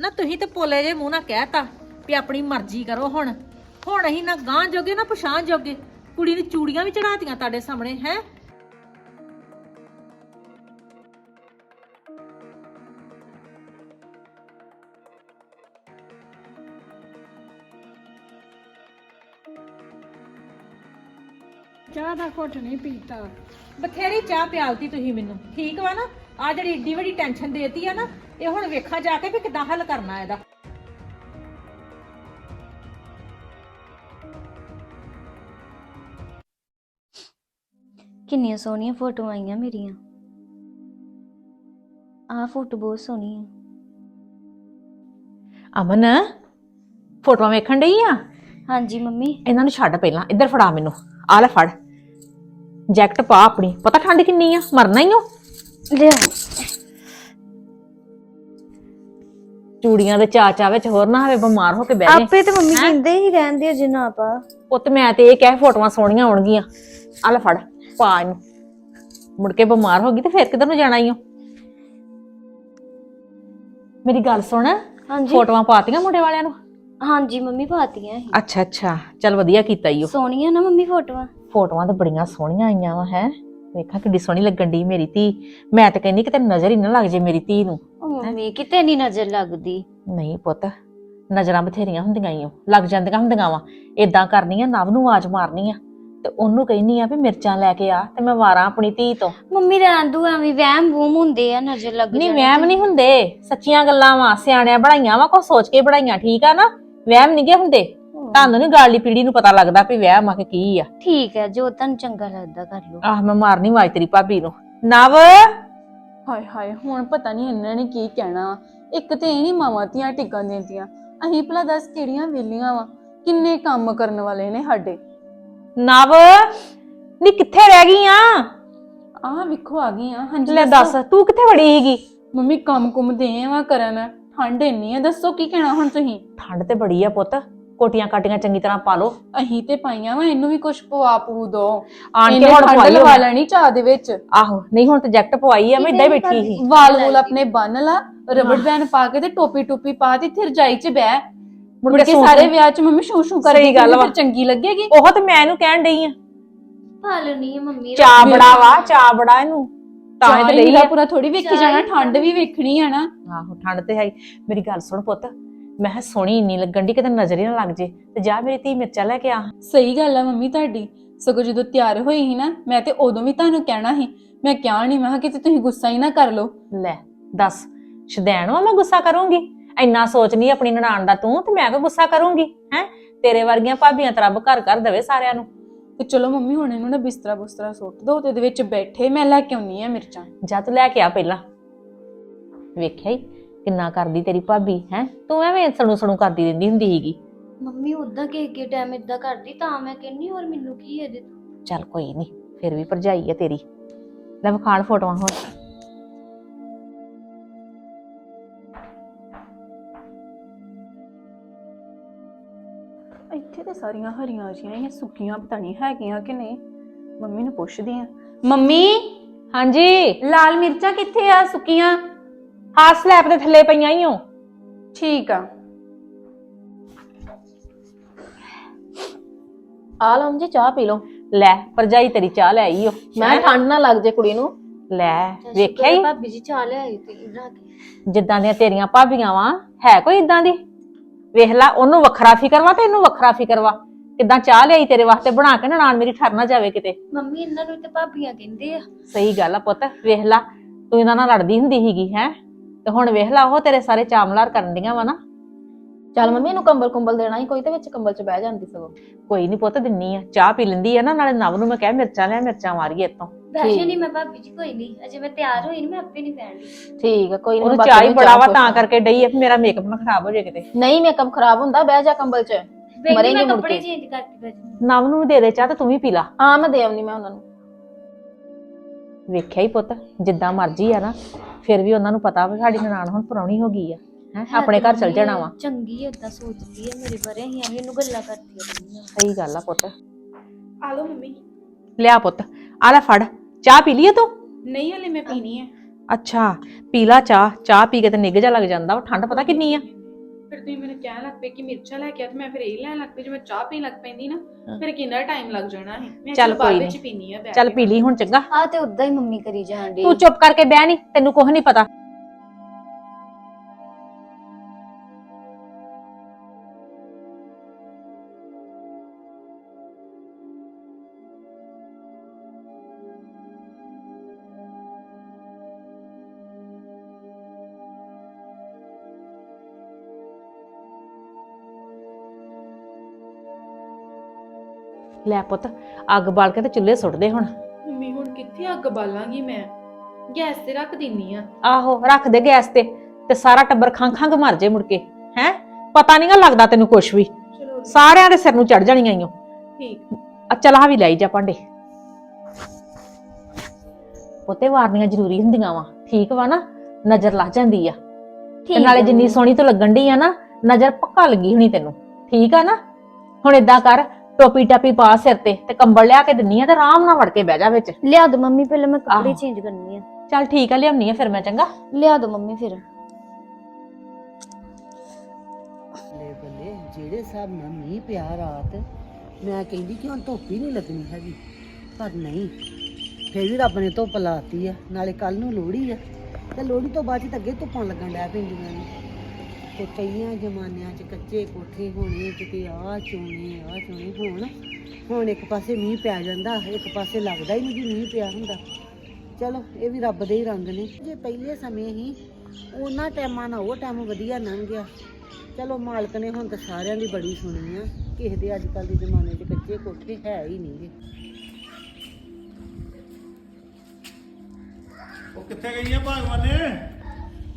ਨਾ ਤੁਸੀਂ ਤੇ ਪੋਲੇ ਜੇ ਮੂੰਹ ਨਾਲ ਕਹਿਤਾ ਵੀ ਆਪਣੀ ਮਰਜ਼ੀ ਕਰੋ ਹੁਣ। ਹੁਣ ਅਸੀਂ ਨਾ ਗਾਂ ਜੋਗੇ ਨਾ ਪਛਾਣ ਜੋਗੇ। ਕੁੜੀ ਨੇ ਚੂੜੀਆਂ ਵੀ ਚੜਾਤੀਆਂ ਤੁਹਾਡੇ ਸਾਹਮਣੇ, ਹੈ? ਚਾਹ ਦਾ ਘੁੱਟ ਨਹੀਂ ਪੀਤਾ। ਬਥੇਰੀ ਚਾਹ ਪਿਆਲਤੀ ਤੁਸੀਂ ਮੈਨੂੰ। ਠੀਕ ਵਾ ਨਾ? ਆ ਜਿਹੜੀ ਏਡੀ ਵੱਡੀ ਟੈਨਸ਼ਨ ਦੇਤੀ ਆ ਨਾ ਇਹ ਹੁਣ ਵੇਖਾਂ ਜਾ ਕੇ ਵੀ ਕਿੱਦਾਂ ਹੱਲ ਕਰਨਾ ਇਹਦਾ। ਕਿੰਨੀਆਂ ਸੋਹਣੀਆਂ ਫੋਟੋਆਂ ਆਈਆਂ ਮੇਰੀਆਂ। ਆਹ ਫੋਟੋ ਬਹੁਤ ਸੋਹਣੀ ਹੈ ਅਮਨ ਫੋਟੋਆਂ ਵੇਖਣ ਡਈ ਆ? ਹਾਂਜੀ ਮੰਮੀ। ਇਹਨਾਂ ਨੂੰ ਛੱਡ ਪਹਿਲਾਂ ਇੱਧਰ ਫੜਾ ਮੈਨੂੰ। ਆ ਲੈ ਫੜ। ਜੈਕਟ ਪਾ ਆਪਣੀ। ਪਤਾ ਠੰਡ ਕਿੰਨੀ ਆ? ਮਰਨਾ ਹੀ ਓ ਲਿਆਓ ਚੂੜੀਆਂ ਦੇ ਚਾ ਚਾ ਵਿੱਚ ਹੋਰ ਨਾ ਹੋਵੇ ਬਿਮਾਰ ਹੋ ਕੇ ਬਹਿ ਆਪੇ ਤੇ ਮੰਮੀ ਕਹਿੰਦੇ ਹੀ ਰਹਿੰਦੇ ਜੇ ਨਾ ਪਾ। ਪੁੱਤ ਮੈਂ ਤੇ ਇਹ ਕਹਿ ਫੋਟੋਆਂ ਸੋਹਣੀਆਂ ਆਉਣਗੀਆਂ। ਆ ਲੈ ਫੜ ਪਾ ਇਹਨੂੰ। ਮੁੜ ਕੇ ਬਿਮਾਰ ਹੋ ਗਈ ਤੇ ਫੇਰ ਕਿੱਧਰ ਨੂੰ ਜਾਣਾ ਈ ਓ? ਮੇਰੀ ਗੱਲ ਸੁਣ। ਹਾਂਜੀ। ਫੋਟੋਆਂ ਪਾਤੀਆਂ ਮੁੰਡੇ ਵਾਲਿਆਂ ਨੂੰ? ਹਾਂਜੀ ਮੰਮੀ ਪਾਤੀਆਂ ਸੀ ਅੱਛਾ ਅੱਛਾ। ਚੱਲ ਵਧੀਆ ਕੀਤਾ ਈ ਓ। ਸੋਹਣੀਆਂ ਨਾ ਮੰਮੀ ਫੋਟੋਆਂ। ਫੋਟੋਆਂ ਤਾਂ ਬੜੀਆਂ ਸੋਹਣੀਆਂ ਆਈਆਂ ਵਾ ਹੈ। ਵੇਖਾਂ ਕਿੱਡੀ ਸੋਹਣੀ ਲੱਗਣ ਦੀ ਮੇਰੀ ਧੀ। ਮੈਂ ਤਾਂ ਕਹਿੰਦੀ ਕਿਤੇ ਨਜ਼ਰ ਹੀ ਨਾ ਲੱਗ ਜੇ ਮੇਰੀ ਧੀ ਨੂੰ ਉਹ ਮੰਮੀ ਕਿਤੇ ਨਹੀਂ ਨਜ਼ਰ ਲੱਗਦੀ। ਨਹੀਂ ਪੁੱਤ ਨਜ਼ਰਾਂ ਬਥੇਰੀਆਂ ਹੁੰਦੀਆਂ ਈ ਓ ਲੱਗ ਜਾਂਦੀਆਂ ਹੁੰਦੀਆਂ ਵਾ। ਇਦਾਂ ਕਰਨੀ ਆ ਨਵ ਨੂੰ ਆਵਾਜ਼ ਮਾਰਨੀ ਆ। ਤੇ ਉਹਨੂੰ ਕਹਿਨੀ ਆ ਵੀ ਮਿਰਚਾਂ ਲੈ ਕੇ ਆ ਤੇ ਮੈਂ ਵਾਰਾਂ ਆਪਣੀ ਧੀ ਤੋਂ। ਮੰਮੀ ਰਹਿਣ ਦੂ ਐਵੇਂ ਵਹਿਮ ਵੂਮ ਹੁੰਦੇ ਆ ਨਜ਼ਰ ਲੱਗ ਨਹੀਂ। ਵਹਿਮ ਨਹੀਂ ਹੁੰਦੇ। ਸੱਚੀਆਂ ਗੱਲਾਂ ਵਾ ਸਿਆਣਿਆਂ ਬਣਾਈਆਂ ਵਾ ਕੋ ਸੋਚ ਕੇ ਬਣਾਈਆਂ ਠੀਕ ਆ ਨਾ? ਵਹਿਮ ਨਹੀਂ ਗੇ ਹੁੰਦੇ। ਤੁਹਾਨੂੰ ਨਹੀਂ ਗਾਲੀ ਪੀੜੀ ਨੂੰ ਪਤਾ ਲੱਗਦਾ ਵੀ ਵਹਿਮ ਆ ਕਿ ਕੀ ਆ। ਠੀਕ ਹੈ ਜੋ ਤੁਹਾਨੂੰ ਚੰਗਾ ਲੱਗਦਾ ਕਰ ਲਓ। ਆਹ ਮੈਂ ਮਾਰਨੀ ਆਵਾਜ਼ ਤੇਰੀ ਭਾਬੀ ਨੂੰ। ਨਵ! ਹਾਏ ਹਾਏ ਹੁਣ ਪਤਾ ਨਹੀਂ ਇਹਨਾਂ ਨੇ ਕੀ ਕਹਿਣਾ। ਇੱਕ ਤੇ ਇਹ ਨਹੀਂ ਮਾਵਾਂ ਧੀਆਂ ਟਿਕਣ ਦਿੰਦੀਆਂ। ਅਸੀਂ ਭਲਾ ਦੱਸ ਕਿਹੜੀਆਂ ਵੇਲੀਆਂ ਵਾ? ਕਿੰਨੇ ਕੰਮ ਕਰਨ ਵਾਲੇ ਨੇ ਸਾਡੇ। ਨਵ! ਨੀ ਕਿੱਥੇ ਰਹਿ ਗਈ ਆ? ਆਹ ਵੇਖੋ ਆ ਗਈ ਆ। ਹਾਂਜੀ ਲੈ ਦੱਸ ਤੂੰ ਕਿੱਥੇ ਵੜੀ ਸੀਗੀ? ਮੰਮੀ ਕੰਮ ਕੁਮ ਦੇ ਵਾ ਕਰਨ। ਠੰਡ ਇੰਨੀ ਆ ਦੱਸੋ ਕੀ ਕਹਿਣਾ ਹੁਣ ਤੁਸੀਂ? ਠੰਡ ਤੇ ਬੜੀ ਆ ਪੁੱਤ। ਕੋਟੀਆਂ ਕਾਟੀਆਂ ਚੰਗੀ ਤਰ੍ਹਾਂ ਪਾ ਲੋ ਅਸੀਂ ਤੇ ਪਾਈਆਂ ਵਾ ਇਹਨੂੰ ਵੀ ਕੁਝ ਪਵਾ ਪੂ ਦੋ। ਆਣ ਕੇ ਹੁਣ ਪਵਾਈ ਲਵਾ। ਲੈਣੀ ਚਾਹ ਦੇ ਵਿੱਚ। ਆਹੋ ਨਹੀਂ ਹੁਣ ਤੇ ਜੈਕਟ ਪਵਾਈ ਆ ਮੈਂ ਇਦਾਂ ਹੀ ਬੈਠੀ ਸੀ। ਵਾਲ ਵੂਲ ਆਪਣੇ ਬੰਨ ਲਾ ਰਬੜ ਬੈਂਡ ਪਾ ਕੇ ਤੇ ਟੋਪੀ ਟੋਪੀ ਪਾ ਤੇ ਇੱਥੇ ਰਜਾਈ 'ਚ ਬਹਿ। ਮੁੜ ਕੇ ਸਾਰੇ ਵਿਆਹ 'ਚ ਮੰਮੀ ਸ਼ੂ ਸ਼ੂ ਕਰਦੀ ਗੱਲ ਗੱਲ ਵਾ। ਫਿਰ ਚੰਗੀ ਲੱਗੇਗੀ। ਉਹ ਤੇ ਮੈਂ ਇਹਨੂੰ ਕਹਿਣ ਡਈ ਆ। ਪਾ ਲੈਣੀ ਹੈ ਮੰਮੀ ਚਾ ਬੜਾ ਵਾ ਚਾ ਬੜਾ ਇਹਨੂੰ। ਤਾਂ ਇਹ ਤੇ ਲਈ ਪੂਰਾ ਥੋੜੀ ਵੇਖੀ ਜਾਣਾ ਠੰਡ ਵੀ ਵੇਖਣੀ ਆ ਨਾ। ਆਹੋ ਠੰਡ ਤੇ ਹੈ। ਮੇਰੀ ਗੱਲ ਸੁਣ ਪੁੱਤ ਮੈਂ ਕਿਹਾ ਸੋਹਣੀ ਇੰਨੀ ਲੱਗਣ ਦੀ ਕਿਤੇ ਨਜ਼ਰ ਹੀ ਨਾ ਲੱਗ ਜੇ। ਤੇ ਜਾ ਮੇਰੀ ਧੀ ਮਿਰਚਾਂ ਲੈ ਕੇ ਆ। ਸਹੀ ਗੱਲ ਆ ਮੰਮੀ ਤੁਹਾਡੀ। ਸਗੋਂ ਜਦੋਂ ਤਿਆਰ ਹੋਈ ਸੀ ਨਾ ਮੈਂ ਤੇ ਉਦੋਂ ਵੀ ਤੁਹਾਨੂੰ ਕਹਿਣਾ ਸੀ। ਮੈਂ ਕਿਹਾ ਨਹੀਂ ਮੈਂ ਕਿਹਾ ਕਿਤੇ ਤੁਸੀਂ ਗੁੱਸਾ ਹੀ ਨਾ ਕਰ ਲਓ। ਲੈ ਦੱਸ ਸ਼ਦੈਣ ਵਾ ਮੈਂ ਗੁੱਸਾ ਕਰੂੰਗੀ? ਇੰਨਾ ਸੋਚਨੀ ਆਪਣੀ ਨਨਾਣ ਦਾ ਤੂੰ ਤੇ ਮੈਂ ਕਿਉਂ ਗੁੱਸਾ ਕਰੂੰਗੀ ਹੈ? ਤੇਰੇ ਵਰਗੀਆਂ ਭਾਬੀਆਂ ਤਾਂ ਰੱਬ ਘਰ ਘਰ ਦੇਵੇ ਸਾਰਿਆਂ ਨੂੰ। ਤੇ ਚਲੋ ਮੰਮੀ ਹੁਣ ਇਹਨੂੰ ਨਾ ਬਿਸਤਰਾ ਬੁਸਤਰਾ ਸੁੱਟ ਦੋ ਤੇ ਇਹਦੇ ਵਿੱਚ ਬੈਠੇ ਮੈਂ ਲੈ ਕੇ ਆਉਣੀ ਆ ਮਿਰਚਾਂ। ਜਾ ਤੂੰ ਲੈ ਕੇ ਆ ਪਹਿਲਾਂ। ਵੇਖਿਆ ਹੀ ਕਿੰਨਾ ਕਰਦੀ ਤੇਰੀ ਭਾਬੀ ਹੈ? ਤੂੰ ਐਵੇਂ ਸਣੂ ਸਣੂ ਕਰਦੀ ਰਹਿੰਦੀ ਹੁੰਦੀ ਸੀਗੀ। ਮੰਮੀ ਉਦਾਂ ਕਿ ਕਿ ਟਾਈਮ ਇਦਾਂ ਕਰਦੀ ਤਾਂ ਮੈਂ ਕਹਿੰਨੀ ਹੋਰ ਮੈਨੂੰ ਕੀ ਇਹਦੇ ਤੋਂ? ਚੱਲ ਕੋਈ ਨਹੀਂ ਫਿਰ ਵੀ ਭਰਜਾਈ ਆ ਤੇਰੀ। ਲੈ ਵਿਖਾਣ ਫੋਟੋਆਂ ਹੋਰ। ਇੱਥੇ ਤੇ ਸਾਰੀਆਂ ਹਰੀਆਂ ਜੀਆਂ ਇਹ ਸੁੱਕੀਆਂ ਪਤਾ ਨਹੀਂ ਹੈਗੀਆਂ ਕਿ ਨਹੀਂ। ਮੰਮੀ ਨੂੰ ਪੁੱਛਦੀ ਆ। ਮੰਮੀ! ਹਾਂਜੀ। ਲਾਲ ਮਿਰਚਾਂ ਕਿੱਥੇ ਆ ਸੁੱਕੀਆਂ? ਹਾਂ ਸਲੈਬ ਦੇ ਥੱਲੇ ਪਈਆਂ ਹੀ ਹੋ ਠੀਕ ਆ। ਆ ਲਓ ਜੀ ਚਾਹ ਪੀ ਲਓ। ਲੈ ਭਰਜਾਈ ਤੇਰੀ ਚਾਹ ਲੈ ਆਈ ਓ। ਮੈਂ ਠੰਡ ਨਾ ਲੱਗ ਜੇ ਕੁੜੀ ਨੂੰ। ਲੈ ਵੇਖਿਆ ਹੀ ਭਾਬੀ ਜੀ ਚਾਹ ਲਿਆਈ ਤੇ ਬਣਾ ਕੇ। ਜਿੱਦਾਂ ਦੀਆਂ ਤੇਰੀਆਂ ਭਾਬੀਆਂ ਵਾ ਹੈ ਕੋਈ ਇਦਾਂ ਦੀ? ਵੇਖ ਲੈ ਉਹਨੂੰ ਵੱਖਰਾ ਫਿਕਰ ਵਾ ਤੇ ਇਹਨੂੰ ਵੱਖਰਾ ਫਿਕਰ ਵਾ। ਕਿੱਦਾਂ ਚਾਹ ਲਿਆਈ ਤੇਰੇ ਵਾਸਤੇ ਬਣਾ ਕੇ ਨਨਾਣ ਮੇਰੀ ਠਰ ਨਾ ਜਾਵੇ ਕਿਤੇ। ਮੰਮੀ ਇਹਨਾਂ ਨੂੰ ਤੇ ਭਾਬੀਆਂ ਕਹਿੰਦੇ ਆ। ਸਹੀ ਗੱਲ ਆ ਪੁੱਤ ਵੇਖ ਲੈ ਤੂੰ ਇਹਨਾਂ ਨਾਲ ਲੜਦੀ ਹੁੰਦੀ ਸੀਗੀ ਹੈ? ਤੇ ਹੁਣ ਵੇਖ ਲੈ ਉਹ ਤੇਰੇ ਸਾਰੇ ਚਾਮਲਾਰ ਕਰਨ ਦੀਆਂ ਵਾ ਨਾ। ਚੱਲ ਮੰਮੀ ਇਹਨੂੰ ਕੰਬਲ ਕੁੰਬਲ ਦੇਣਾ ਹੀ ਕੋਈ ਤੇ ਵਿੱਚ ਕੰਬਲ ਚ ਬਹਿ ਜਾਂਦੀ ਸਗੋਂ। ਕੋਈ ਨਹੀਂ ਪੁੱਤ ਦਿੰਨੀ ਆ। ਚਾਹ ਪੀ ਲੈਂਦੀ ਆ ਨਾ ਨਾਲੇ ਨਵ ਨੂੰ ਮੈਂ ਕਹਿ ਮਿਰਚਾਂ ਲਿਆ ਮਿਰਚਾਂ ਮਾਰੀਏ ਇੱਥੋਂ। ਵੈਸੇ ਨਹੀਂ ਮੈਂ ਭਾਬੀ ਜੀ ਕੋਈ ਨਹੀਂ ਅਜੇ ਮੈਂ ਤਿਆਰ ਹੋਈ ਨਹੀਂ ਮੈਂ ਆਪੇ ਨਹੀਂ ਪੈਣਦੀ ਠੀਕ ਆ ਕੋਈ ਉਹਨੂੰ ਬਾਕੀ ਚਾਹ ਹੀ ਬੜਾ ਵਾ ਤਾਂ। ਕਰਕੇ ਡਈ ਆ ਵੀ ਮੇਰਾ ਮੇਕਅਪ ਨਾ ਖਰਾਬ ਹੋ ਜਾਏ ਕਿਤੇ। ਨਹੀਂ ਮੇਕਅਪ ਖਰਾਬ ਹੁੰਦਾ ਬਹਿ ਜਾ ਕੰਬਲ ਚ। ਮਰੇਂਗੀ ਮੈਂ ਮੁੜ ਕੱਪੜੇ ਕੇ। ਚੇਂਜ ਕਰਕੇ ਬੈਠੀ ਨਵ ਨੂੰ ਵੀ ਦੇ ਦੇ ਚਾਹ ਤੇ ਤੂੰ ਵੀ ਪੀ ਲਾ। ਹਾਂ ਮੈਂ ਦੇ ਆਉਣੀ ਮੈਂ ਉਹਨਾਂ ਨੂੰ। ਵੇਖਿਆ ਹੀ ਪੁੱਤ ਜਿੱਦਾਂ ਮਰਜ਼ੀ ਆ ਨਾ। ਫਿਰ ਵੀ ਉਹਨਾਂ ਨੂੰ ਪਤਾ ਵੀ ਸਾਡੀ ਨਨਾਣ ਹੁਣ ਪੁਰਾਣੀ ਹੋ ਗਈ ਆ ਹੈ? ਆਪਣੇ ਘਰ ਚਲ ਜਾਣਾ ਵਾ। ਚੰਗੀ ਏਦਾਂ ਸੋਚਦੀ ਹੈ ਮੇਰੇ ਬਾਰੇ ਹੀ ਐਵੇਂ ਇਹਨੂੰ ਗੱਲਾਂ ਕਰਦੀ ਰਹਿੰਦੀ ਸਹੀ ਗੱਲ ਆ ਪੁੱਤ। ਆ ਲਓ ਮੰਮੀ ਲਿਆ ਪੁੱਤ ਆ ਲੈ ਫੜ। ਚਾਹ ਪੀ ਲਈਏ ਤੂੰ? ਨਹੀਂ ਹਲੇ ਮੈਂ ਪੀਣੀ ਹੈ ਅੱਛਾ ਪੀਲਾ ਚਾਹ। ਚਾਹ ਪੀ ਕੇ ਤੇ ਨਿੱਘ ਜਾ ਲੱਗ ਜਾਂਦਾ ਵਾ। ਠੰਡ ਪਤਾ ਕਿੰਨੀ ਆ? ਫਿਰ ਤੁਸੀਂ ਮੈਨੂੰ ਕਹਿਣ ਲੱਗ ਪਏ ਕਿ ਮਿਰਚਾਂ ਲੈ ਕੇ ਆ ਤੇ ਮੈਂ ਫਿਰ ਇਹ ਲੈਣ ਲੱਗ ਪਈ ਜੇ ਮੈਂ ਚਾਹ ਪੀਣ ਲੱਗ ਪੈਂਦੀ ਨਾ ਹਾਂ। ਫਿਰ ਕਿੰਨਾ ਟਾਈਮ ਲੱਗ ਜਾਣਾ ਸੀ ਮੈਂ ਚੱਲ ਕੋਈ ਵਿੱਚ ਨੀ। ਪੀਣੀ ਆ ਬੈਠ ਚੱਲ ਕੇ। ਪੀ ਲਈ ਹੁਣ ਚੰਗਾ ਆ ਤੇ ਉਦਾਂ ਹੀ ਮੰਮੀ ਕਰੀ ਜਾਣ ਤੂੰ ਚੁੱਪ ਕਰਕੇ ਬਹਿ ਨਹੀਂ ਤੈਨੂੰ ਕੁਝ ਨਹੀਂ ਪਤਾ ਲੈ ਪੁੱਤ ਅੱਗ ਬਾਲ ਕੇ ਤੇ ਚੁੱਲ੍ਹੇ ਸੁੱਟ ਦੇ ਹੁਣ। ਮੰਮੀ ਹੁਣ ਕਿੱਥੇ ਅੱਗ ਬਾਲਾਂਗੀ ਮੈਂ? ਗੈਸ ਤੇ ਰੱਖ ਦਿੰਨੀ ਆ। ਆਹੋ ਰੱਖ ਦੇ ਗੈਸ ਤੇ ਤੇ ਸਾਰਾ ਟੱਬਰ ਖੰਗ ਖੰਗ ਮਰ ਜੇ ਮੁੜ ਕੇ ਹੈ? ਪਤਾ ਨਹੀਂਗਾ ਲੱਗਦਾ ਤੈਨੂੰ ਕੁਛ ਵੀ। ਚਲੋ ਸਾਰਿਆਂ ਦੇ ਸਿਰ ਨੂੰ ਚੜ ਜਾਣੀਆਂ ਈਓ ਠੀਕ। ਆ ਚੱਲ ਵੀ ਲਈ ਜਾ ਭਾਂਡੇ। ਪੁੱਤੇ ਵਾਰਨੀਆਂ ਜ਼ਰੂਰੀ ਹੁੰਦੀਆਂ ਵਾ ਠੀਕ ਵਾ ਨਾ? ਨਜ਼ਰ ਲੱਗ ਜਾਂਦੀ ਆ। ਤੇ ਨਾਲੇ ਜਿੰਨੀ। ਸੋਹਣੀ ਤੋਂ ਲੱਗਣ ਡਈ ਆ ਨਾ ਨਜ਼ਰ ਪੱਕਾ ਲੱਗੀ ਹੋਣੀ ਤੈਨੂੰ। ਠੀਕ ਆ ਨਾ? ਹੁਣ ਏਦਾਂ ਕਰ ਟੋਪੀ ਟਾਪੀ ਪਾ ਸਿਰ ਤੇ ਤੇ ਕੰਬਲ ਲਿਆ ਕੇ ਦਿੰਨੀ ਆ ਤੇ ਆਰਾਮ ਨਾਲ ਵੜ ਕੇ ਬਹਿ ਜਾ ਵਿੱਚ। ਲਿਆ ਦੋ ਮੰਮੀ ਪਹਿਲਾਂ ਮੈਂ ਕੱਪੜੇ ਆਹੋ। ਚੇਂਜ ਕਰਨੀ ਆ। ਚੱਲ ਠੀਕ ਆ ਲਿਆਉਣੀ ਆ ਫਿਰ ਮੈਂ ਚੰਗਾ? ਲਿਆ ਦੋ ਮੰਮੀ ਫਿਰ। ਬੱਲੇ ਬੱਲੇ ਜਿਹੜੇ ਹਿਸਾਬ ਨਾਲ ਮੀਂਹ ਪਿਆ ਰਾਤ ਮੈਂ ਕਹਿੰਦੀ ਕਿ ਹੁਣ ਧੁੱਪ ਹੀ ਨਹੀਂ ਲੱਗਣੀ ਹੈਗੀ ਪਰ ਨਹੀਂ ਫਿਰ ਵੀ ਰੱਬ ਨੇ ਧੁੱਪ ਲਾਤੀ ਆ ਨਾਲੇ ਕੱਲ ਨੂੰ ਲੋਹੜੀ ਆ ਤੇ ਲੋਹੜੀ ਤੋਂ ਬਾਅਦ 'ਚ ਤਾਂ ਅੱਗੇ ਧੁੱਪਾਂ ਲੱਗਣ ਲੱਗ ਪੈਂਦੀਆਂ ਨੇ। ਤੇ ਕਈਆਂ ਜ਼ਮਾਨਿਆਂ 'ਚ ਕੱਚੇ ਕੋਠੇ ਹੋਣੇ ਕਿਤੇ ਆਹ ਚੋਣੇ ਆਹ ਚੋਣੇ ਹੋਣ ਹੁਣ ਇੱਕ ਪਾਸੇ ਮੀਂਹ ਪੈ ਜਾਂਦਾ ਇੱਕ ਪਾਸੇ ਲੱਗਦਾ ਹੀ ਨਹੀਂ ਕਿ ਮੀਂਹ ਪਿਆ ਹੁੰਦਾ। ਚਲੋ ਇਹ ਵੀ ਰੱਬ ਦੇ ਹੀ ਰੰਗ ਨੇ। ਜੇ ਪਹਿਲੇ ਸਮੇਂ ਹੀ ਉਹਨਾਂ ਟਾਈਮਾਂ ਨਾਲ ਉਹ ਟਾਈਮ ਵਧੀਆ ਲੰਘ ਗਿਆ। ਚਲੋ ਮਾਲਕ ਨੇ ਹੁਣ ਤਾਂ ਸਾਰਿਆਂ ਦੀ ਬੜੀ ਸੁਣੀ ਆ। ਕਿਸੇ ਦੇ ਅੱਜ ਕੱਲ ਦੇ ਜ਼ਮਾਨੇ 'ਚ ਕੱਚੇ ਕੋਠੇ ਹੈ ਹੀ ਨਹੀਂਗੇ। ਉਹ ਕਿੱਥੇ ਗਈ ਆ ਭਗਵਾਨੇ?